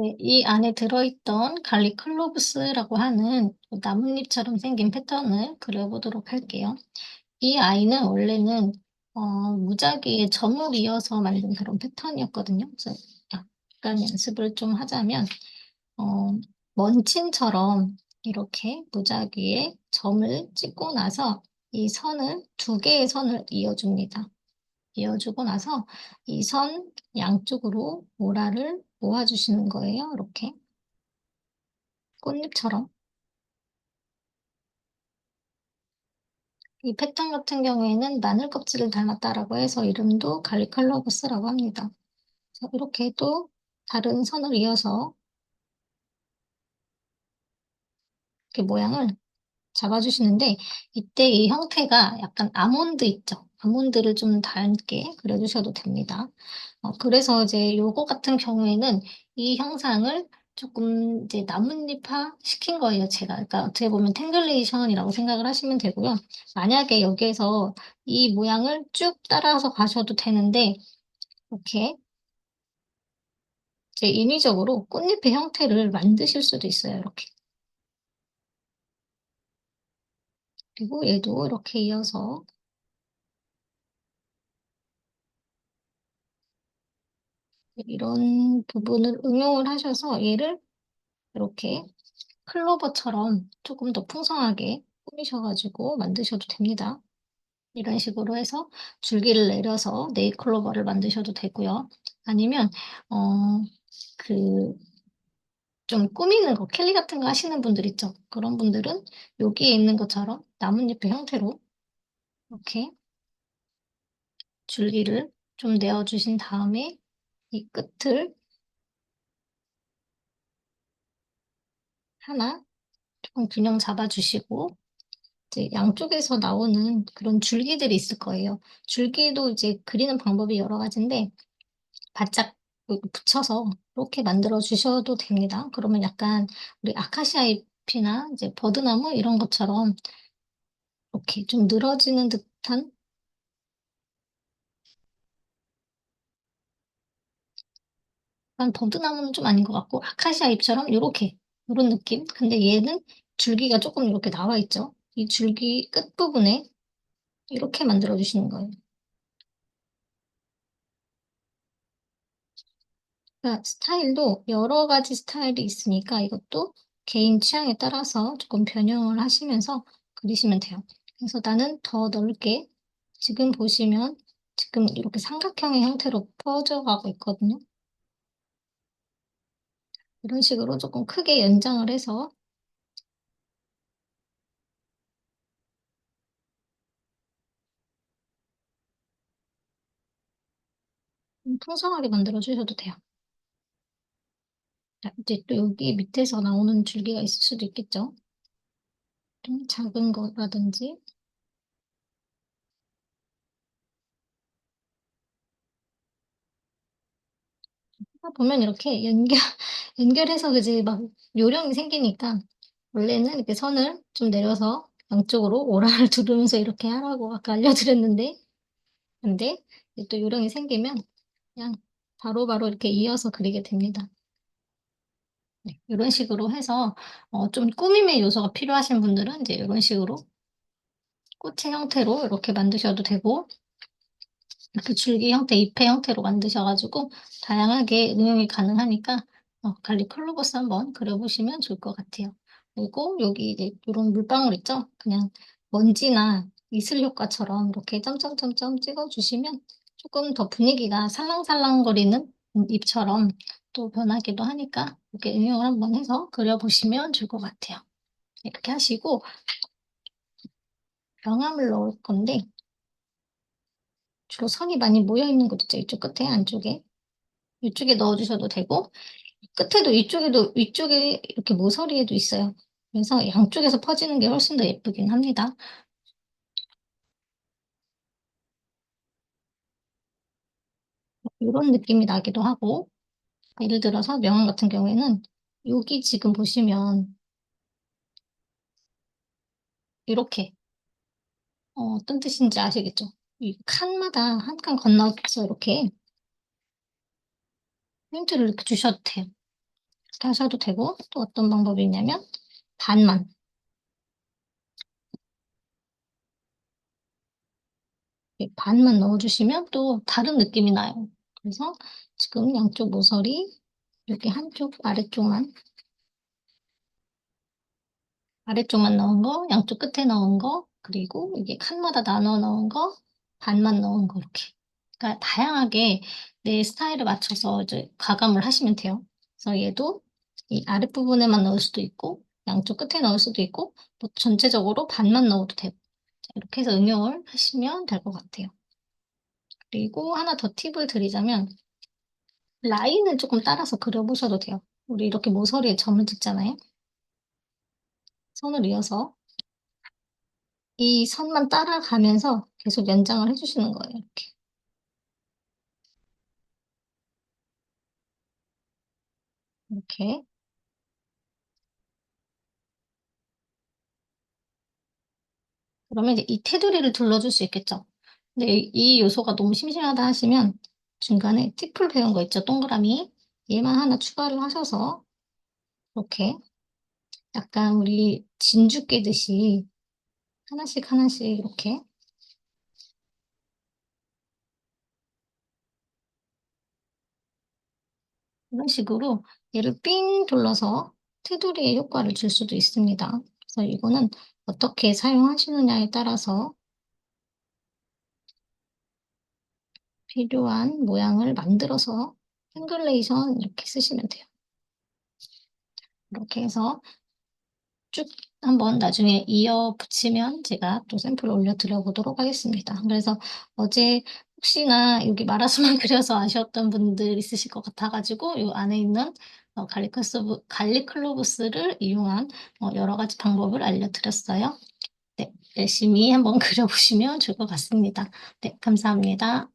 네, 이 안에 들어있던 갈릭 클로브스라고 하는 나뭇잎처럼 생긴 패턴을 그려보도록 할게요. 이 아이는 원래는 어, 무작위에 점을 이어서 만든 그런 패턴이었거든요. 그래서 약간 연습을 좀 하자면 어, 먼친처럼 이렇게 무작위에 점을 찍고 나서 이 선을 두 개의 선을 이어줍니다. 이어주고 나서 이 선 양쪽으로 모라를 모아주시는 거예요. 이렇게 꽃잎처럼. 이 패턴 같은 경우에는 마늘 껍질을 닮았다라고 해서 이름도 갈리칼로버스라고 합니다. 이렇게 또 다른 선을 이어서 이렇게 모양을 잡아주시는데 이때 이 형태가 약간 아몬드 있죠? 아몬드를 좀 닮게 그려주셔도 됩니다. 어, 그래서 이제 요거 같은 경우에는 이 형상을 조금 이제 나뭇잎화 시킨 거예요, 제가. 그러니까 어떻게 보면 탱글레이션이라고 생각을 하시면 되고요. 만약에 여기에서 이 모양을 쭉 따라서 가셔도 되는데, 이렇게 이제 인위적으로 꽃잎의 형태를 만드실 수도 있어요, 이렇게. 그리고 얘도 이렇게 이어서 이런 부분을 응용을 하셔서 얘를 이렇게 클로버처럼 조금 더 풍성하게 꾸미셔가지고 만드셔도 됩니다. 이런 식으로 해서 줄기를 내려서 네일 클로버를 만드셔도 되고요. 아니면 어, 그, 좀 꾸미는 거, 캘리 같은 거 하시는 분들 있죠? 그런 분들은 여기에 있는 것처럼 나뭇잎의 형태로 이렇게 줄기를 좀 내어주신 다음에 이 끝을 하나 조금 균형 잡아주시고 이제 양쪽에서 나오는 그런 줄기들이 있을 거예요. 줄기도 이제 그리는 방법이 여러 가지인데 바짝 붙여서 이렇게 만들어 주셔도 됩니다. 그러면 약간 우리 아카시아 잎이나 이제 버드나무 이런 것처럼 이렇게 좀 늘어지는 듯한 약간 버드나무는 좀 아닌 것 같고 아카시아 잎처럼 이렇게 이런 느낌. 근데 얘는 줄기가 조금 이렇게 나와 있죠. 이 줄기 끝부분에 이렇게 만들어 주시는 거예요. 그러니까 스타일도 여러 가지 스타일이 있으니까 이것도 개인 취향에 따라서 조금 변형을 하시면서 그리시면 돼요. 그래서 나는 더 넓게 지금 보시면 지금 이렇게 삼각형의 형태로 퍼져가고 있거든요. 이런 식으로 조금 크게 연장을 해서 풍성하게 만들어 주셔도 돼요. 이제 또 여기 밑에서 나오는 줄기가 있을 수도 있겠죠. 좀 작은 거라든지 보면 이렇게 연결, 연결해서 그지 막 요령이 생기니까 원래는 이렇게 선을 좀 내려서 양쪽으로 오라를 두르면서 이렇게 하라고 아까 알려드렸는데 근데 또 요령이 생기면 그냥 바로바로 바로 이렇게 이어서 그리게 됩니다. 네, 이런 식으로 해서 어, 좀 꾸밈의 요소가 필요하신 분들은 이제 이런 식으로 꽃의 형태로 이렇게 만드셔도 되고 이렇게 줄기 형태, 잎의 형태로 만드셔가지고 다양하게 응용이 가능하니까 어, 갈릭 클로버스 한번 그려보시면 좋을 것 같아요. 그리고 여기 이제 이런 물방울 있죠? 그냥 먼지나 이슬 효과처럼 이렇게 점점점점 찍어주시면 조금 더 분위기가 살랑살랑거리는 잎처럼 또 변하기도 하니까 이렇게 응용을 한번 해서 그려보시면 좋을 것 같아요. 이렇게 하시고 명암을 넣을 건데 주로 선이 많이 모여 있는 곳 있죠. 이쪽 끝에 안쪽에 이쪽에 넣어주셔도 되고 끝에도 이쪽에도 위쪽에 이렇게 모서리에도 있어요. 그래서 양쪽에서 퍼지는 게 훨씬 더 예쁘긴 합니다. 이런 느낌이 나기도 하고 예를 들어서 명암 같은 경우에는 여기 지금 보시면 이렇게 어, 어떤 뜻인지 아시겠죠? 이 칸마다 한 칸 건너서 이렇게 포인트를 이렇게 주셔도 돼요. 하셔도 되고, 또 어떤 방법이 있냐면, 반만. 이렇게 반만 넣어주시면 또 다른 느낌이 나요. 그래서 지금 양쪽 모서리, 이렇게 한쪽 아래쪽만, 아래쪽만 넣은 거, 양쪽 끝에 넣은 거, 그리고 이게 칸마다 나눠 넣은 거, 반만 넣은 거, 이렇게. 그러니까 다양하게 내 스타일에 맞춰서 이제 가감을 하시면 돼요. 그래서 얘도 이 아랫부분에만 넣을 수도 있고, 양쪽 끝에 넣을 수도 있고, 뭐 전체적으로 반만 넣어도 되고, 자, 이렇게 해서 응용을 하시면 될 것 같아요. 그리고 하나 더 팁을 드리자면, 라인을 조금 따라서 그려보셔도 돼요. 우리 이렇게 모서리에 점을 찍잖아요. 선을 이어서 이 선만 따라가면서 계속 연장을 해주시는 거예요. 이렇게. 이렇게. 그러면 이제 이 테두리를 둘러줄 수 있겠죠. 근데 이, 이 요소가 너무 심심하다 하시면 중간에 티풀 배운 거 있죠. 동그라미. 얘만 하나 추가를 하셔서 이렇게 약간 우리 진주 깨듯이 하나씩 하나씩 이렇게 이런 식으로 얘를 삥 둘러서 테두리의 효과를 줄 수도 있습니다. 그래서 이거는 어떻게 사용하시느냐에 따라서 필요한 모양을 만들어서 싱글레이션 이렇게 쓰시면 돼요. 이렇게 해서 쭉 한번 나중에 이어 붙이면 제가 또 샘플을 올려 드려 보도록 하겠습니다. 그래서 어제 혹시나 여기 마라수만 그려서 아쉬웠던 분들 있으실 것 같아가지고 이 안에 있는 어, 갈리클로브, 갈리클로브스를 이용한 어, 여러 가지 방법을 알려드렸어요. 네, 열심히 한번 그려보시면 좋을 것 같습니다. 네, 감사합니다.